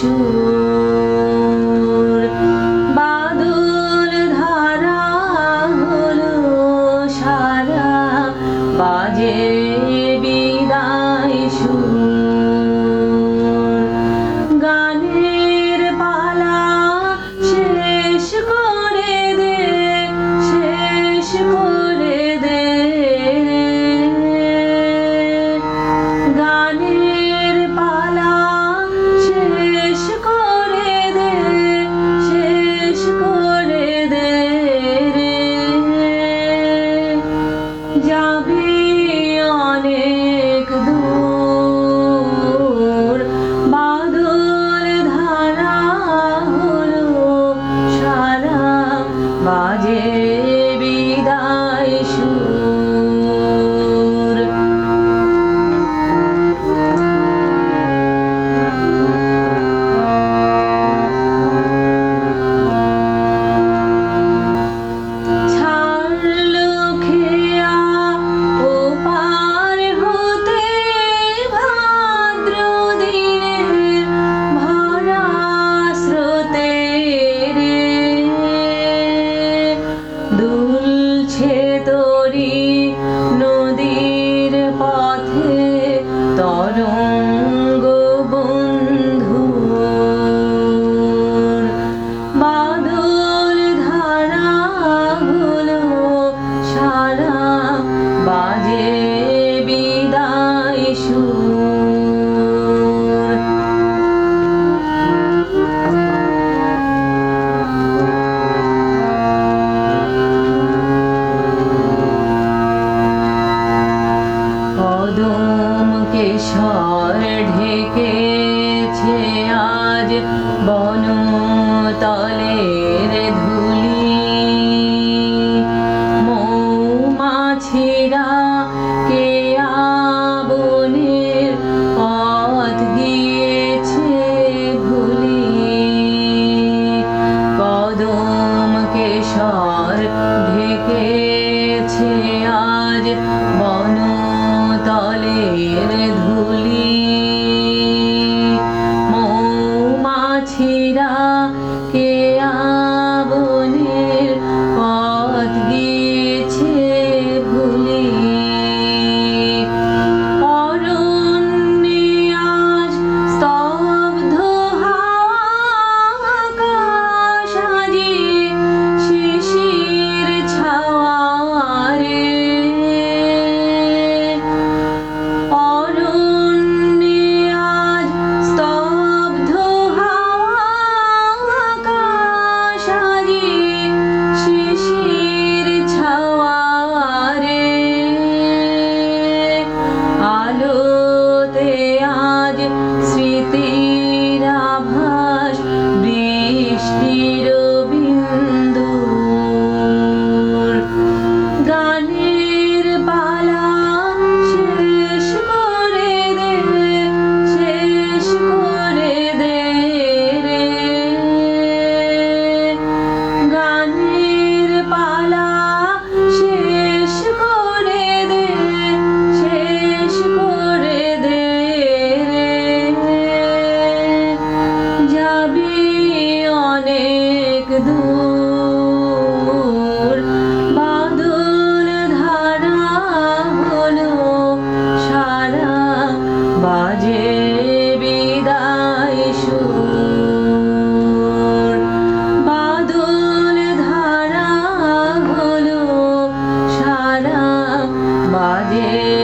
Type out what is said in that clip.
সুর। বাদল ধারা হলো সারা। বাজে বি দরো আজ বন তলের ধুলি মৌমাছিরা পথ গিয়েছে ঢেকেছে আজ বন তলের 耶